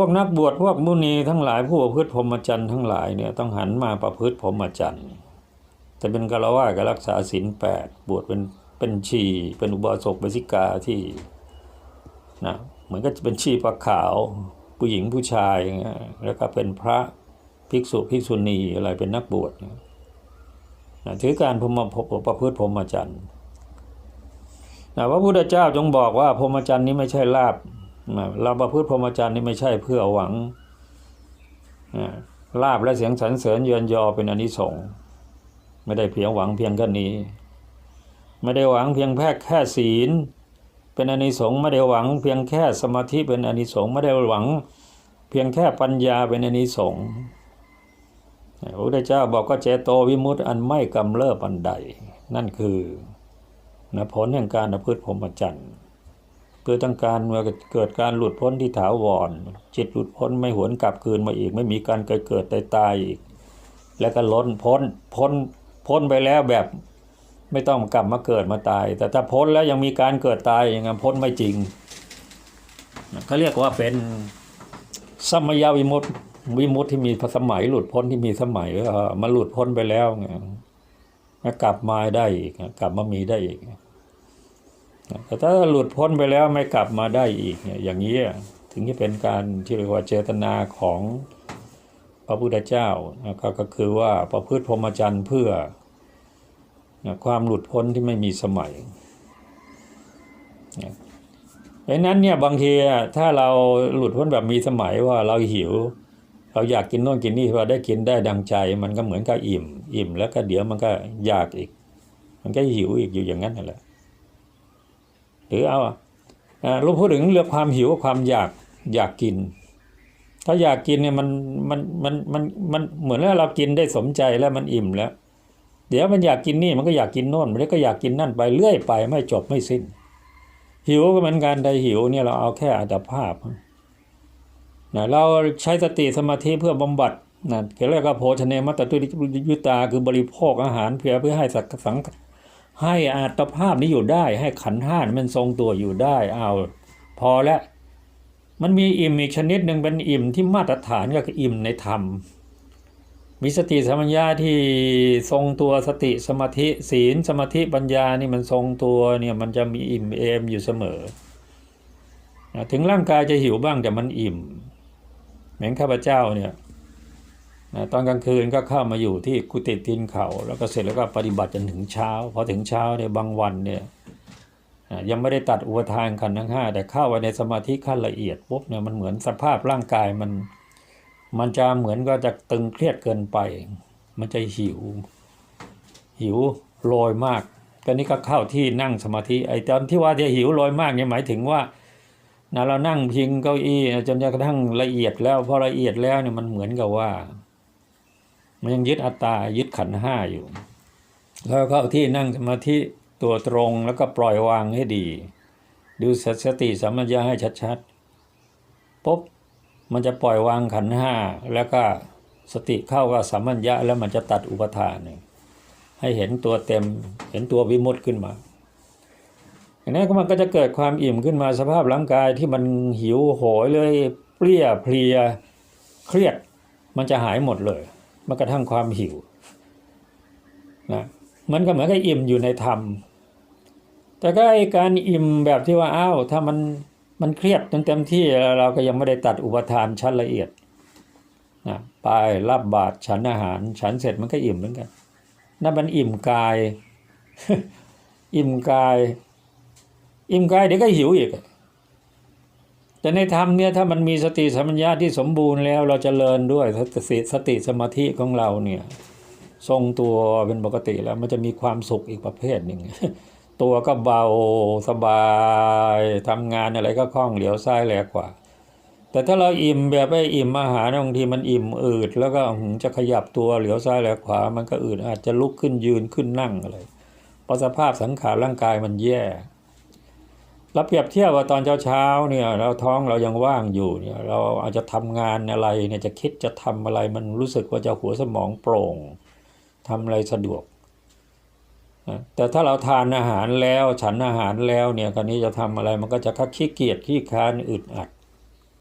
พวกนักบวชพวกมุนีทั้งหลายผู้ประพฤติพรหมจรรย์ทั้งหลายเนี่ยต้องหันมาประพฤติพรหมจรรย์แต่เป็นกาลวาก็รักษาศีลแปดบวชเป็นเป็นชีเป็นอุบาสกเบสิกาที่นะเหมือนก็จะเป็นชีปลาขาวผู้หญิงผู้ชายอย่างเงี้ยแล้วก็เป็นพระภิกษุภิกษุณีอะไรเป็นนักบวชนะถือการพรหมประพฤติพรหมจรรย์นะพระพุทธเจ้าจงบอกว่าพรหมจรรย์นี้ไม่ใช่ลาบ เราประพฤติพรหมจรรย์นี่ไม่ใช่เพื่อหวังลาบและเสียงสรรเสริญเยินยอเป็นอนิสงส์ไม่ได้เพียงหวังเพียงแค่นี้ ไม่ได้หวังเพียงแค่แค่ศีล เป็นอนิสงส์ไม่ได้หวังเพียงแค่สมาธิเป็นอนิสงส์ไม่ได้หวังเพียงแค่ปัญญาเป็นอนิสงส์พระพุทธเจ้าบอกก็เจโตวิมุตติอันไม่กำเริบอันใด นั่นคือนะผลแห่งการประพฤติพรหมจรรย์ คือต้องการเมื่อเกิดการหลุดพ้นที่ถาวร จิตหลุดพ้นไม่หวนกลับคืนมาอีก ไม่มีการเกิดเกิดตายตายอีก แล้วก็ล้นพ้นพ้นพ้นไปแล้วแบบไม่ต้องกลับมาเกิดมาตาย แต่ถ้าพ้นแล้วยังมีการเกิดตายอย่างนั้นพ้นไม่จริงเขาเรียกว่าเป็นสมยาวิมุตติวิมุตติที่มีสมัยหลุดพ้นที่มีสมัยมาหลุดพ้นไปแล้วไงแล้วกลับมาได้อีกกลับมามีได้อีก แต่ถ้าหลุดพ้นไปแล้วไม่กลับมาได้อีกเนี่ยอย่างนี้ถึงจะเป็นการที่เรียกว่าเจตนาของพระพุทธเจ้านะครับก็คือว่าประพฤติพรหมจรรย์เพื่อความหลุดพ้นที่ไม่มีสมัยเพราะนั้นเนี่ยบางทีถ้าเราหลุดพ้นแบบมีสมัยว่าเราหิว เราอยากกินโน่นกินนี่พอได้กินได้ดังใจ มันก็เหมือนกับอิ่ม อิ่มแล้วก็เดี๋ยวมันก็อยากอีก มันก็หิวอีกอยู่อย่างนั้นนั่นแหละ หรือเอาเราพูดถึงเรื่องความหิวความอยากอยากกิน ถ้าอยากกินเนี่ยมันมันมันมันมันเหมือนแล้วเรากินได้สมใจแล้วมันอิ่มแล้ว เดี๋ยวมันอยากกินนี่มันก็อยากกินโน่นมันก็อยากกินนั่นไปเรื่อยไปไม่จบไม่สิ้น หิวก็เหมือนกันใดหิวเนี่ยเราเอาแค่อัตภาพนะเราใช้สติสมาธิเพื่อบำบัดนะเรียกว่าโภชเนมัตตุยุตาคือบริโภคอาหารเพื่อเพื่อให้สังสัง ให้อัตภาพนี้อยู่ได้ ให้ขันห้ามันทรงตัวอยู่ได้เอาพอแล้วมันมีอิ่มอีกชนิดหนึ่งเป็นอิ่มที่มาตรฐานก็คืออิ่มในธรรม มีสติสมัญญาที่ทรงตัวสติสมาธิศีลสมาธิปัญญานี่มันทรงตัวเนี่ยมันจะมีอิ่มเอมอยู่เสมอ ถึงร่างกายจะหิวบ้างแต่มันอิ่มเหมือนข้าพเจ้าเนี่ย ตอนกลางคืนก็เข้ามาอยู่ที่กุฏิทินเขา แล้วก็เสร็จแล้วก็ปฏิบัติจนถึงเช้า พอถึงเช้าเนี่ยบางวันเนี่ยยังไม่ได้ตัดอุปทานขันธ์ทั้งห้าแต่เข้าไปในสมาธิขั้นละเอียดปุ๊บเนี่ยมันเหมือนสภาพร่างกายมัน มันจะเหมือนก็จะตึงเครียดเกินไป มันจะหิว หิวโรยมากตอนนี้ก็เข้าที่นั่งสมาธิไอ้ตอนที่ว่าจะหิวโรยมากเนี่ยหมายถึงว่านะเรานั่งพิงเก้าอี้จนกระทั่งละเอียดแล้วพอละเอียดแล้วเนี่ยมันเหมือนกับว่า มันยังยึดอัตตายึดขันห้าอยู่ แล้วเข้าที่นั่งสมาธิตัวตรงแล้วก็ปล่อยวางให้ดี ดูสติสัมปชัญญะให้ชัดๆปุ๊บมันจะปล่อยวางขันห้าแล้วก็สติเข้ากับสัมปชัญญะแล้วมันจะตัดอุปทานให้เห็นตัวเต็มเห็นตัววิมุตต์ขึ้นมาอย่างนี้มันก็จะเกิดความอิ่มขึ้นมาสภาพร่างกายที่มันหิวโหยเลยเปรี้ยเพลียเครียดมันจะหายหมดเลย มันกระทั่งความหิวนะมันก็เหมือนกับอิ่มอยู่ในธรรม แต่ก็ไอการอิ่มแบบที่ว่าอ้าวถ้ามันมันเครียดจนเต็มที่เราก็ยังไม่ได้ตัดอุปทานชั้นละเอียดนะไปรับบาตรฉันอาหาร ฉันเสร็จมันก็อิ่มเหมือนกันนั่นมันอิ่มกาย อิ่มกาย อิ่มกายเดี๋ยวก็หิวอีก แต่ในธรรมเนี่ยถ้ามันมีสติสัมปัญญะที่สมบูรณ์แล้วเราจเจริญด้วยสติสติสมาธิของเราเนี่ยทรงตัวเป็นปกติแล้วมันจะมีความสุขอีกประเภทหนึ่งตัวก็เบาสบายทำงานอะไรก็คล่องเหลียวซ้ายแหลกกว่า แต่ถ้าเราอิ่มแบบไอ้อิ่มอาหารบางทีมันอิ่มอืด แล้วก็จะขยับตัวเหลียวซ้ายแหลกขวา มันก็อืดอาจจะลุกขึ้นยืนขึ้นนั่งอะไรเพราะสภาพสังขารร่างกายมันแย่ เราเปรียบเทียบว่าตอนเช้าๆเนี่ยเราท้องเรายังว่างอยู่เนี่ยเราอาจจะทำงานอะไรเนี่ยจะคิดจะทำอะไรมันรู้สึกว่าจะหัวสมองโปร่งทำอะไรสะดวก แต่ถ้าเราทานอาหารแล้วฉันอาหารแล้วเนี่ยคราวนี้จะทำอะไรมันก็จะคักขี้เกียจขี้ค้านอึดอัด